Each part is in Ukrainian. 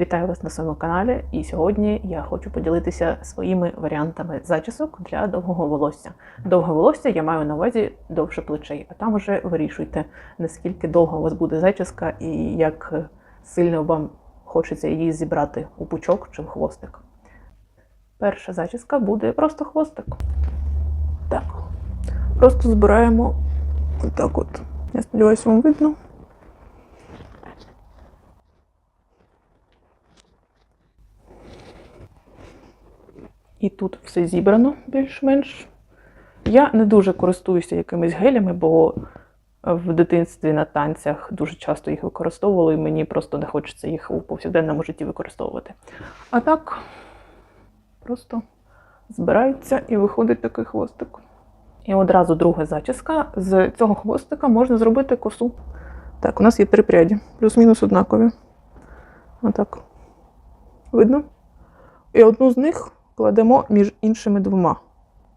Вітаю вас на своєму каналі, і сьогодні я хочу поділитися своїми варіантами зачісок для довгого волосся. Довге волосся я маю на увазі довше плечей, а там вже вирішуйте, наскільки довго у вас буде зачіска і як сильно вам хочеться її зібрати у пучок чи в хвостик. Перша зачіска буде просто хвостик. Так. Просто збираємо отак от. Я сподіваюся, вам видно. І тут все зібрано більш-менш. Я не дуже користуюся якимись гелями, бо в дитинстві на танцях дуже часто їх використовували, і мені просто не хочеться їх у повсякденному житті використовувати. А так просто збирається і виходить такий хвостик. І одразу друга зачіска. З цього хвостика можна зробити косу. Так, у нас є три пряді, плюс-мінус однакові. Отак. Видно? І одну з них кладемо між іншими двома.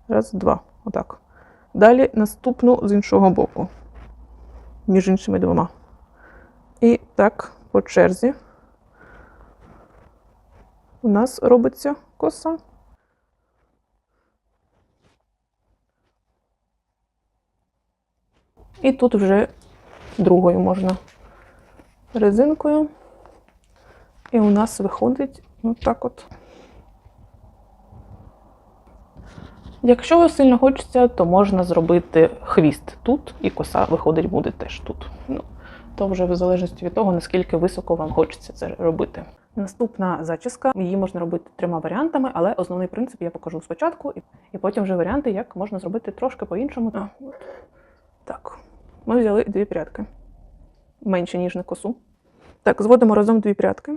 Раз, два. Отак. Далі наступну з іншого боку. Між іншими двома. І так, по черзі. У нас робиться коса. І тут вже другою можна резинкою. І у нас виходить отак от. Якщо сильно хочеться, то можна зробити хвіст тут, і коса виходить буде теж тут. Ну, то вже в залежності від того, наскільки високо вам хочеться це робити. Наступна зачіска, її можна робити трьома варіантами, але основний принцип я покажу спочатку, і, потім вже варіанти, як можна зробити трошки по-іншому. Так, ми взяли дві прядки, менше, ніж на косу. Так, зводимо разом дві прядки,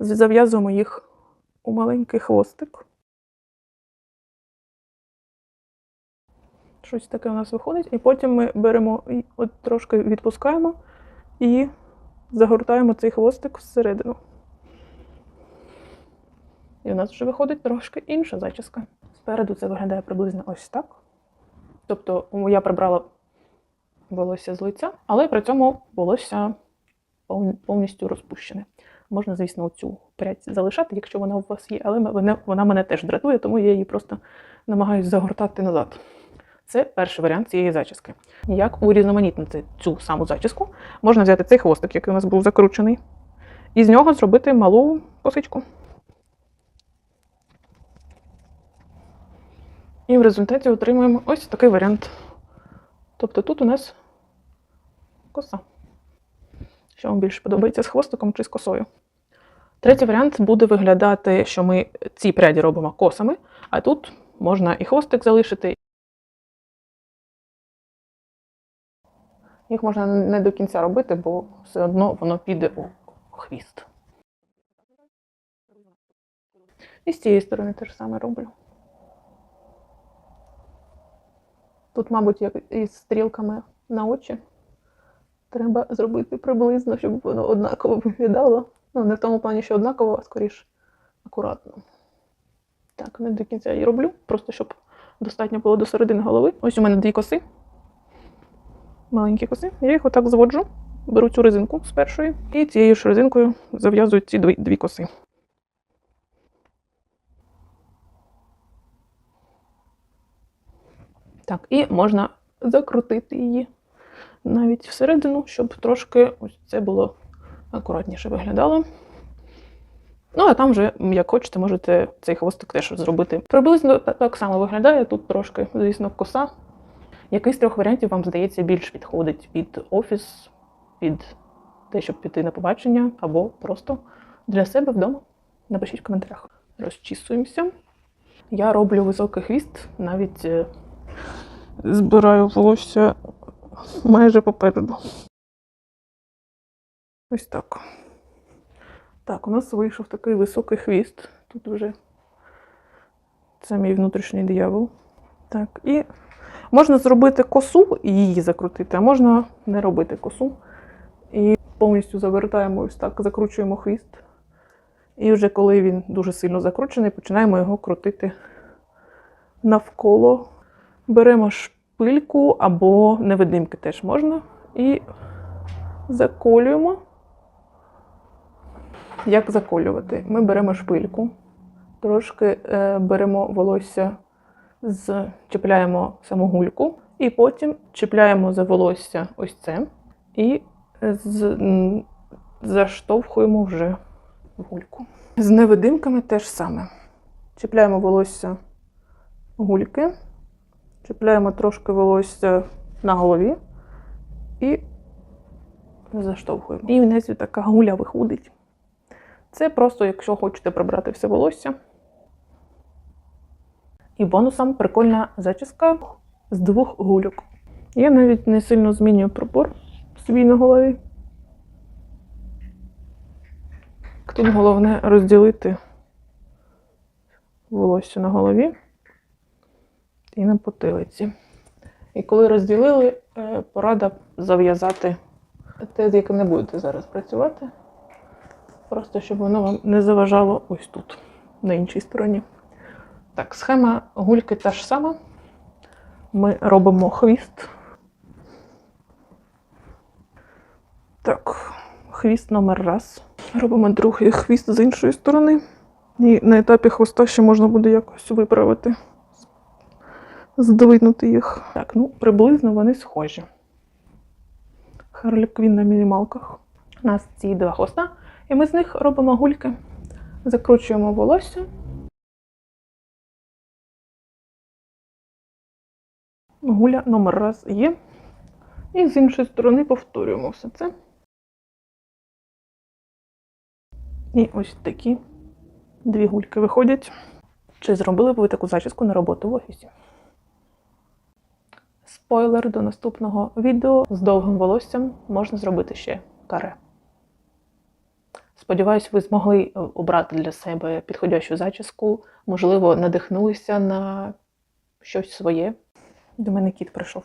зав'язуємо їх у маленький хвостик. Щось таке у нас виходить, і потім ми беремо от трошки відпускаємо і загортаємо цей хвостик всередину. І у нас вже виходить трошки інша зачіска. Спереду це виглядає приблизно ось так. Тобто я прибрала волосся з лиця, але при цьому волосся повністю розпущене. Можна, звісно, цю прядь залишати, якщо вона у вас є, але вона мене теж дратує, тому я її просто намагаюся загортати назад. Це перший варіант цієї зачіски. Як урізноманітнити цю саму зачіску, можна взяти цей хвостик, який у нас був закручений, і з нього зробити малу косичку. І в результаті отримуємо ось такий варіант. Тобто тут у нас коса. Що вам більше подобається з хвостиком чи з косою? Третій варіант буде виглядати, що ми ці пряді робимо косами, а тут можна і хвостик залишити. Їх можна не до кінця робити, бо все одно воно піде у хвіст. І з цієї сторони те ж саме роблю. Тут, мабуть, як із стрілками на очі. Треба зробити приблизно, щоб воно однаково виглядало. Ну, не в тому плані, що однаково, а скоріш акуратно. Так, не до кінця її роблю, просто щоб достатньо було до середини голови. Ось у мене дві коси маленькі коси. Я їх отак зводжу, беру цю резинку з першої і цією ж резинкою зав'язую ці дві, дві коси. Так, і можна закрутити її навіть всередину, щоб трошки ось це було акуратніше виглядало. Ну, а там вже, як хочете, можете цей хвостик теж зробити. Приблизно так само виглядає. Тут трошки, звісно, коса. Який з трьох варіантів вам здається більш підходить під офіс, під те, щоб піти на побачення, або просто для себе вдома? Напишіть в коментарях. Розчісуємося. Я роблю високий хвіст, навіть е, збираю волосся майже попереду. Ось так. Так, у нас вийшов такий високий хвіст. Тут вже це мій внутрішній диявол. Так, і Можна зробити косу і її закрутити, а можна не робити косу. І повністю завертаємо ось так, закручуємо хвіст. І вже коли він дуже сильно закручений, починаємо його крутити навколо. Беремо шпильку або невидимки теж можна. І заколюємо. Як заколювати? Ми беремо шпильку, трошки е, беремо волосся, з, чіпляємо саму гульку, і потім чіпляємо за волосся ось це і з, заштовхуємо вже гульку. З невидимками теж саме. Чіпляємо волосся гульки, чіпляємо трошки волосся на голові і заштовхуємо. І в така гуля виходить. Це просто, якщо хочете прибрати все волосся. І бонусом прикольна зачіска з двох гульок. Я навіть не сильно змінюю прибор свій на голові. Тут головне розділити волосся на голові і на потилиці. І коли розділили, е, порада зав'язати те, з яким не будете зараз працювати. Просто щоб воно вам не заважало ось тут, на іншій стороні. Так, схема гульки та ж сама. Ми робимо хвіст. Так, хвіст номер раз. Робимо другий хвіст з іншої сторони. І на етапі хвоста ще можна буде якось виправити, здвинути їх. Так, ну приблизно вони схожі. Харлі Квін на мінімалках. У нас ці два хвоста, і ми з них робимо гульки, закручуємо волосся. Гуля номер раз є. І з іншої сторони повторюємо все це. І ось такі дві гульки виходять. Чи зробили б ви таку зачіску на роботу в офісі? Спойлер до наступного відео з довгим волоссям можна зробити ще каре. Сподіваюсь, ви змогли е, обрати для себе підходящу зачіску, можливо, надихнулися на щось своє. До мене кіт прийшов.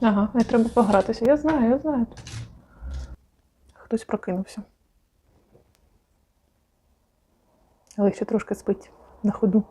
Ага, не треба погратися. Я знаю, я знаю. Хтось прокинувся. Але ще трошки спить на ходу.